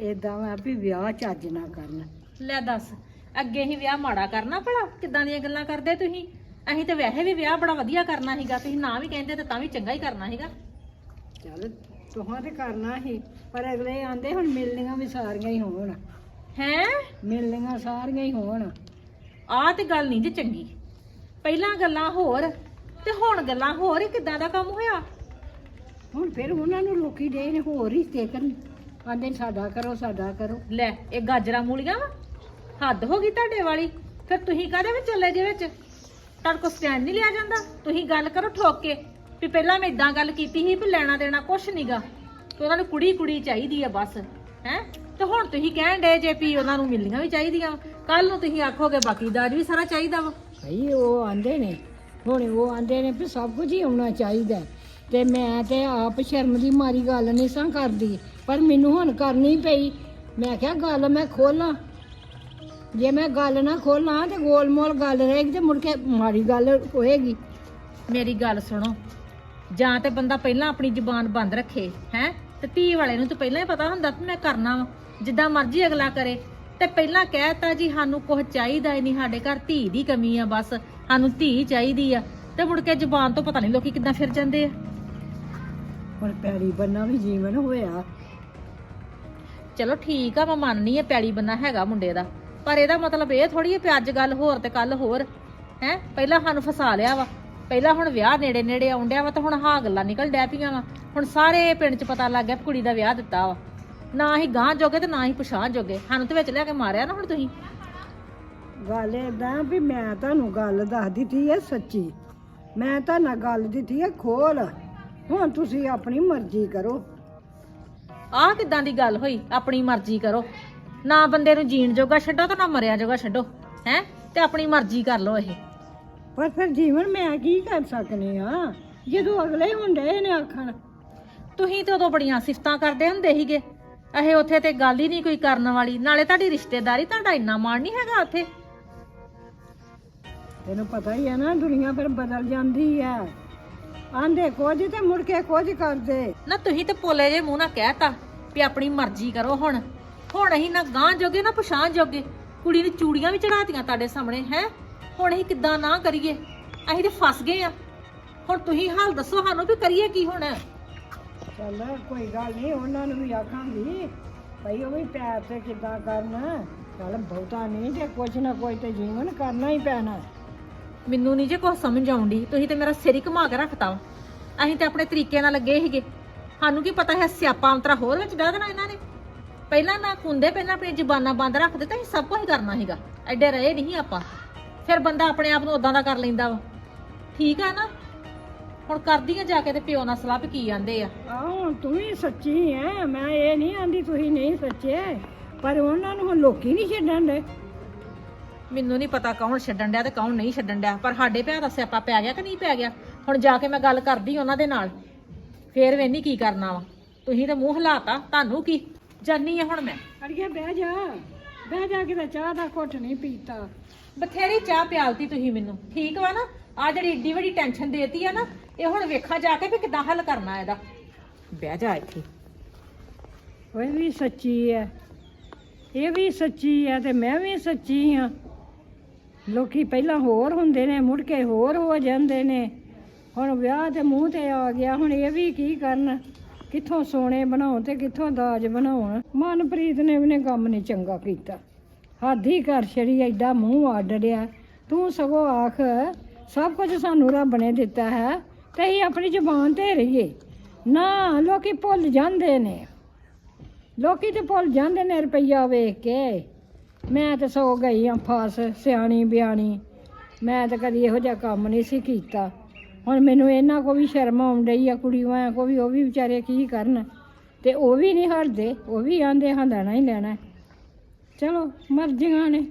ਏਦਾਂ ਵਾ ਵੀ ਵਿਆਹ ਚੱਜ ਨਾ ਕਰਨ। ਲੈ ਦੱਸ ਅੱਗੇ ਹੀ ਵਿਆਹ ਮਾੜਾ ਕਰਨਾ ਭਲਾ? ਕਿੱਦਾਂ ਦੀਆਂ ਗੱਲਾਂ ਕਰਦੇ ਤੁਸੀਂ? ਅਸੀਂ ਤੇ ਵੈਸੇ ਵੀ ਵਿਆਹ ਬੜਾ ਵਧੀਆ ਕਰਨਾ ਸੀਗਾ ਤੁਸੀਂ ਨਾ ਵੀ ਕਹਿੰਦੇ ਤੇ ਤਾਂ ਵੀ ਚੰਗਾ ਹੀ ਕਰਨਾ ਸੀਗਾ। ਚੱਲ ਤੁਹਾਂ ਤੇ ਕਰਨਾ ਸੀ ਪਰ ਅਗਲੇ ਆਂਦੇ ਹੁਣ ਮਿਲਣੀਆਂ ਵੀ ਸਾਰੀਆਂ ਹੀ ਹੋਣ। ਹੈਂ? ਮਿਲਣੀਆਂ ਸਾਰੀਆਂ ਹੀ ਹੋਣ। ਆਹ ਤੇ ਗੱਲ ਨਹੀਂ ਜੇ ਚੰਗੀ। ਪਹਿਲਾਂ ਗੱਲਾਂ ਹੋਰ ਤੇ ਹੁਣ ਗੱਲਾਂ ਹੋਰ ਇਹ ਕਿੱਦਾਂ ਦਾ ਕੰਮ ਹੋਇਆ? ਹੁਣ ਫਿਰ ਉਹਨਾਂ ਨੂੰ ਲੋਕੀ ਦੇ ਨੇ ਹੋਰ ਰਿਸ਼ਤੇ ਕਰਨ। ਆਂਦੇ ਸਾਡਾ ਕਰੋ ਸਾਡਾ ਕਰੋ। ਲੈ ਇਹ ਗਾਜਰਾਂ ਮੂਲੀਆਂ ਵਾ? ਹੱਦ ਹੋ ਗਈ ਤੁਹਾਡੇ ਵਾਲੀ। ਫਿਰ ਤੁਸੀਂ ਕਾਹਦੇ ਵਿੱਚ ਚੱਲੇ ਜੇ ਵਿੱਚ? ਤੁਹਾਡੇ ਕੋਲ ਸਟੈਂਡ ਨਹੀਂ ਲਿਆ ਜਾਂਦਾ। ਤੁਸੀਂ ਗੱਲ ਕਰੋ ਠੋਕ ਕੇ। ਵੀ ਪਹਿਲਾਂ ਮੈਂ ਇਦਾਂ ਗੱਲ ਕੀਤੀ ਸੀ ਵੀ ਲੈਣਾ ਦੇਣਾ ਕੁਛ ਨਹੀਂਗਾ ਤੇ ਉਹਨਾਂ ਨੂੰ ਕੁੜੀ ਕੁੜੀ ਚਾਹੀਦੀ ਆ ਬਸ ਹੈ? ਤੇ ਹੁਣ ਤੁਸੀਂ ਕਹਿਣ ਡੇ ਜੇ ਵੀ ਉਹਨਾਂ ਨੂੰ ਮਿਲਣੀਆਂ ਵੀ ਚਾਹੀਦੀਆਂ ਕੱਲ ਨੂੰ ਤੁਸੀਂ ਆਖੋਗੇ ਬਾਕੀ ਦਾਜ ਵੀ ਸਾਰਾ ਚਾਹੀਦਾ ਵਾ। ਭਈ ਉਹ ਆਂਦੇ ਨੇ ਹੁਣ ਉਹ ਆਂਦੇ ਨੇ ਵੀ ਸਭ ਕੁਝ ਹੀ ਆਉਣਾ ਚਾਹੀਦਾ। ਤੇ ਮੈਂ ਤੇ ਆਪ ਸ਼ਰਮ ਦੀ ਮਾਰੀ ਗੱਲ ਨਹੀਂ ਸਾਂ ਕਰਦੀ, ਪਰ ਮੈਨੂੰ ਹੁਣ ਕਰਨੀ ਪਈ। ਮੈਂ ਕਿਹਾ, ਗੱਲ ਮੈਂ ਖੋਲਾਂ। ਜੇ ਮੈਂ ਗੱਲ ਨਾ ਖੋਲਾਂ ਤੇ ਗੋਲਮੋਲ ਗੱਲ ਰਹੇਗੀ ਤੇ ਮੁੜ ਕੇ ਮਾੜੀ ਗੱਲ ਹੋਏਗੀ। ਮੇਰੀ ਗੱਲ ਸੁਣੋ। ਜਾਂ ਤੇ ਬੰਦਾ ਪਹਿਲਾਂ ਆਪਣੀ ਜ਼ੁਬਾਨ ਬੰਦ ਰੱਖੇ, ਹੈ? ਤੇ ਧੀ ਵਾਲੇ ਨੂੰ ਤਾਂ ਪਹਿਲਾਂ ਹੀ ਪਤਾ ਹੁੰਦਾ ਵੀ ਮੈਂ ਕਰਨਾ ਵਾ। ਜਿੱਦਾਂ ਮਰਜ਼ੀ ਅਗਲਾ ਕਰੇ। ਤੇ ਪਹਿਲਾਂ ਕਹਿਤਾ ਜੀ, ਸਾਨੂੰ ਕੁਝ ਚਾਹੀਦਾ ਹੀ ਨਹੀਂ, ਸਾਡੇ ਘਰ ਧੀ ਦੀ ਕਮੀ ਆ ਬਸ। ਸਾਨੂੰ ਧੀ ਚਾਹੀਦੀ ਆ। ਤੇ ਮੁੜ ਕੇ ਜ਼ੁਬਾਨ ਤੋਂ ਪਤਾ ਨਹੀਂ ਲੋਕੀ ਕਿੱਦਾਂ ਫਿਰ ਜਾਂਦੇ ਆ। ਹੁਣ ਪੈੜੀ ਬੰਨਾ ਵੀ ਜੀਵਨ ਹੋਇਆ। ਚਲੋ ਠੀਕ ਆ ਮੈਂ ਮੰਨਨੀ ਆ ਪੈਲੀ ਬੰਨਾ ਹੈਗਾ ਮੁੰਡੇ ਦਾ। ਪਰ ਇਹਦਾ ਮਤਲਬ ਇਹ ਥੋੜੀ ਹੈ ਵੀ ਅੱਜ ਗੱਲ ਹੋਰ ਤੇ ਕੱਲ ਹੋਰ। ਹੈ? ਪਹਿਲਾਂ ਸਾਨੂੰ ਫਸਾ ਲਿਆ ਵਾ। ਪਹਿਲਾਂ ਹੁਣ ਵਿਆਹ ਨੇੜੇ ਨੇੜੇ ਆਉਂਦਿਆ ਵਾ ਤਾਂ ਹੁਣ ਹਾਂ ਗੱਲਾਂ ਨਿਕਲ ਡੈ ਪਈਆਂ ਵਾ। ਹੁਣ ਸਾਰੇ ਪਿੰਡ 'ਚ ਪਤਾ ਲੱਗ ਗਿਆ ਵੀ ਕੁੜੀ ਦਾ ਵਿਆਹ ਦਿੱਤਾ ਵਾ। ਨਾ ਹੀ ਗਾਂ ਜੋਗੇ ਤੇ ਨਾ ਹੀ ਪਛਾਣ ਜੋਗੇ। ਸਾਨੂੰ ਤੇ ਵਿੱਚ ਲਿਆ ਕੇ ਮਾਰਿਆ ਨਾ ਹੁਣ ਤੁਸੀਂ। ਗੱਲ ਏਦਾਂ ਵੀ ਮੈਂ ਤੁਹਾਨੂੰ ਗੱਲ ਦੱਸ ਦਿੱਤੀ ਹੈ ਸੱਚੀ। ਮੈਂ ਤੁਹਾਨੂੰ ਗੱਲ ਦਿੱਤੀ ਹੈ ਖੋਲ। ਹੁਣ ਤੁਸੀਂ ਆਪਣੀ ਮਰਜ਼ੀ ਕਰੋ। ਆਹ ਕਿਦਾਂ ਦੀ ਗੱਲ ਹੋਈ? ਆਪਣੀ ਮਰਜ਼ੀ ਕਰੋ। ਨਾ ਬੰਦੇ ਨੂੰ ਜੀਣ ਜੋਗਾ ਛੱਡੋ ਤੇ ਨਾ ਮਰਿਆ ਜੋਗਾ ਛੱਡੋ ਹੈ? ਤੇ ਆਪਣੀ ਮਰਜ਼ੀ ਕਰ ਲਓ ਇਹ। ਪਰ ਫਿਰ ਜੀਵਨ ਮੈਂ ਕੀ ਕਰ ਸਕਨੀ ਆ ਜਦੋਂ ਅਗਲੇ ਹੁੰਦੇ ਨੇ ਆਖਣ। ਤੁਸੀਂ ਤੇ ਉਦੋਂ ਬੜੀਆਂ ਸਿਫਤਾਂ ਕਰਦੇ ਹੁੰਦੇ ਸੀਗੇ। ਇਹ ਉੱਥੇ ਤੇ ਗੱਲ ਹੀ ਨਹੀਂ ਕੋਈ ਕਰਨ ਵਾਲੀ। ਨਾਲੇ ਤੁਹਾਡੀ ਰਿਸ਼ਤੇਦਾਰੀ ਤੁਹਾਡਾ ਇੰਨਾ ਮਾਣ ਨਹੀਂ ਹੈਗਾ ਉੱਥੇ। ਤੈਨੂੰ ਪਤਾ ਹੀ ਹੈ ਨਾ ਦੁਨੀਆ ਫਿਰ ਬਦਲ ਜਾਂਦੀ ਹੈ। ਆਂਦੇ ਕੁਝ ਤੇ ਮੁੜ ਕੇ ਕੁਝ ਕਰਦੇ। ਨਾ ਤੁਸੀਂ ਤੇ ਪੋਲੇ ਜੇ ਮੂੰਹ ਨਾਲ ਕਹਿਤਾ ਵੀ ਆਪਣੀ ਮਰਜ਼ੀ ਕਰੋ ਹੁਣ। ਹੁਣ ਅਸੀਂ ਨਾ ਗਾਂ ਜੋਗੇ ਨਾ ਪਛਾਣ ਜੋਗੇ। ਕੁੜੀ ਨੂੰ ਚੂੜੀਆਂ ਵੀ ਚੜਾਤੀਆਂ ਤੁਹਾਡੇ ਸਾਹਮਣੇ ਹੈ? ਹੁਣ ਅਸੀਂ ਕਿੱਦਾਂ ਨਾ ਕਰੀਏ? ਅਸੀਂ ਤੇ ਫਸ ਗਏ ਆ। ਹੁਣ ਤੁਸੀਂ ਹਾਲ ਦੱਸੋ ਸਾਨੂੰ ਵੀ ਕਰੀਏ ਕੀ ਹੁਣ? ਚੱਲ ਕੋਈ ਗੱਲ ਨਹੀਂ ਉਹਨਾਂ ਨੂੰ ਵੀ ਆਖਾਂਗੀ। ਭਈ ਉਹ ਵੀ ਪਿਆਰ ਤੇ ਕਿੱਦਾਂ ਕਰਨਾ? ਚੱਲ ਬਹੁਤਾ ਨਹੀਂ ਤੇ ਕੁਝ ਨਾ ਕੁਝ ਤੇ ਜੀਵਨ ਕਰਨਾ ਹੀ ਪੈਣਾ। ਮੈਨੂੰ ਨਹੀਂ ਜੇ ਕੁਝ ਸਮਝ ਆਉਂਦੀ। ਤੁਸੀਂ ਤੇ ਮੇਰਾ ਸਿਰ ਹੀ ਘੁਮਾ ਕੇ ਰੱਖਤਾ ਵਾ। ਅਸੀਂ ਤੇ ਆਪਣੇ ਤਰੀਕੇ ਨਾਲ ਲੱਗੇ ਸੀਗੇ। ਸਾਨੂੰ ਕੀ ਪਤਾ ਹੈ ਸਿਆਪਾ ਅੰਤਰਾ ਹੋਰ ਵਿੱਚ ਡਾਹ ਦੇਣਾ ਇਹਨਾਂ ਨੇ। ਪਹਿਲਾਂ ਨਾ ਕੁੰਦੇ ਪਹਿਲਾਂ ਆਪਣੀ ਜ਼ਬਾਨਾਂ ਬੰਦ ਰੱਖਦੇ ਤਾਂ ਅਸੀਂ ਸਭ ਕੁਝ ਕਰਨਾ ਸੀਗਾ। ਐਡੇ ਰਹੇ ਨਹੀਂ ਆਪਾਂ। ਫਿਰ ਬੰਦਾ ਆਪਣੇ ਆਪ ਨੂੰ ਉਦਾਂ ਦਾ ਕਰ ਲੈਂਦਾ ਵਾ। ਠੀਕ ਆ ਨਾ? ਹੁਣ ਕਰਦੀ ਆ ਜਾ ਕੇ ਤੇ ਪਿਓ ਨਾਲ ਸਲਾਹ ਵੀ ਕੀ ਜਾਂਦੇ ਆ। ਆਹ, ਤੂੰ ਵੀ ਸੱਚੀ ਹੈ ਮੈਂ ਇਹ ਨਹੀਂ ਆਂਦੀ ਤੁਸੀਂ ਨਹੀਂ ਸੱਚੇ। ਪਰ ਉਹਨਾਂ ਨੂੰ ਹੁਣ ਲੋਕੀ ਨਹੀਂ ਛੱਡਣ ਦੇ। ਮੈਨੂੰ ਨਹੀਂ ਪਤਾ ਕੌਣ ਛੱਡਣ ਡਿਆ ਤੇ ਕੌਣ ਨਹੀਂ ਛੱਡਣ ਡਿਆ ਪਰ ਸਾਡੇ ਭਰਾ ਦਾ ਸਿਆਪਾ ਪੈ ਗਿਆ ਕਿ ਨਹੀਂ ਪੈ ਗਿਆ? ਹੁਣ ਜਾ ਕੇ ਮੈਂ ਗੱਲ ਕਰਦੀ ਉਹਨਾਂ ਦੇ ਨਾਲ। ਫੇਰ ਵੇਨੀ ਕੀ ਕਰਨਾ ਵਾ। ਤੁਸੀਂ ਤਾਂ ਮੂੰਹ ਹਲਾਤਾ ਤੁਹਾਨੂੰ ਕੀ? ਜਾਨੀ ਆ ਹੁਣ ਮੈਂ। ਅੜੀਏ ਬਹਿ ਜਾ ਬਹਿ ਜਾ ਕਿਤੇ ਚਾਹ ਦਾ ਘੁੱਟ ਨਹੀਂ ਪੀਤਾ। ਬਥੇਰੀ ਚਾਹ ਪਿਆਲਤੀ ਤੁਸੀਂ ਮੈਨੂੰ। ਠੀਕ ਵਾ ਨਾ? ਆ ਜਿਹੜੀ ਏਡੀ ਵੱਡੀ ਟੈਨਸ਼ਨ ਦੇਤੀ ਆ ਨਾ ਇਹ ਹੁਣ ਵੇਖਾਂ ਜਾ ਕੇ ਵੀ ਕਿੱਦਾਂ ਹੱਲ ਕਰਨਾ ਇਹਦਾ। ਬਹਿ ਜਾ ਇੱਥੇ। ਉਹ ਵੀ ਸੱਚੀ ਐ। ਇਹ ਵੀ ਸੱਚੀ ਐ ਤੇ ਮੈਂ ਵੀ ਸੱਚੀ ਆ। ਲੋਕੀ ਪਹਿਲਾਂ ਹੋਰ ਹੁੰਦੇ ਨੇ, ਮੁੜ ਕੇ ਹੋਰ ਹੋ ਜਾਂਦੇ ਨੇ। ਹੁਣ ਵਿਆਹ ਤੇ ਮੂੰਹ ਤੇ ਆ ਗਿਆ, ਹੁਣ ਇਹ ਵੀ ਕੀ ਕਰਨ? ਕਿੱਥੋਂ ਸੋਨੇ ਬਣਾਉਣ ਤੇ ਕਿੱਥੋਂ ਦਾਜ ਬਣਾਉਣ? ਮਨਪ੍ਰੀਤ ਨੇ ਵੀ ਨੇ ਕੰਮ ਨਹੀਂ ਚੰਗਾ ਕੀਤਾ। ਹੱਦ ਹੀ ਕਰ ਛੜੀ, ਐਡਾ ਮੂੰਹ ਆਡੜਿਆ ਤੂੰ ਸਗੋਂ ਆਖ, ਸਭ ਕੁਝ ਸਾਨੂੰ ਰੱਬ ਨੇ ਦਿੱਤਾ ਹੈ, ਤੇ ਅਸੀਂ ਆਪਣੀ ਜ਼ੁਬਾਨ ਤੇ ਰਹੀਏ। ਨਾ, ਲੋਕੀ ਭੁੱਲ ਜਾਂਦੇ ਨੇ। ਲੋਕੀ ਤੇ ਭੁੱਲ ਜਾਂਦੇ ਨੇ ਰੁਪਈਆ ਵੇਖ ਕੇ। ਮੈਂ ਤੇ ਸੋ ਗਈ ਆ ਫਾਸ, ਸਿਆਣੀ, ਬਿਆਣੀ। ਮੈਂ ਤਾਂ ਕਦੀ ਇਹੋ ਜਿਹਾ ਕੰਮ ਨਹੀਂ ਸੀ ਕੀਤਾ। ਹੁਣ ਮੈਨੂੰ ਇਹਨਾਂ ਕੋ ਵੀ ਸ਼ਰਮ ਆਉਣ ਡਈ ਆ ਕੁੜੀਆਂ ਕੋ ਵੀ, ਉਹ ਵੀ ਵਿਚਾਰੇ ਕੀ ਕਰਨ? ਤੇ ਉਹ ਵੀ ਨਹੀਂ ਹਟਦੇ, ਉਹ ਵੀ ਆਂਦੇ ਹਾਂ, ਲੈਣਾ ਹੀ ਲੈਣਾ। ਚਲੋ, ਮਰਜ਼ੀਆਂ ਨੇ।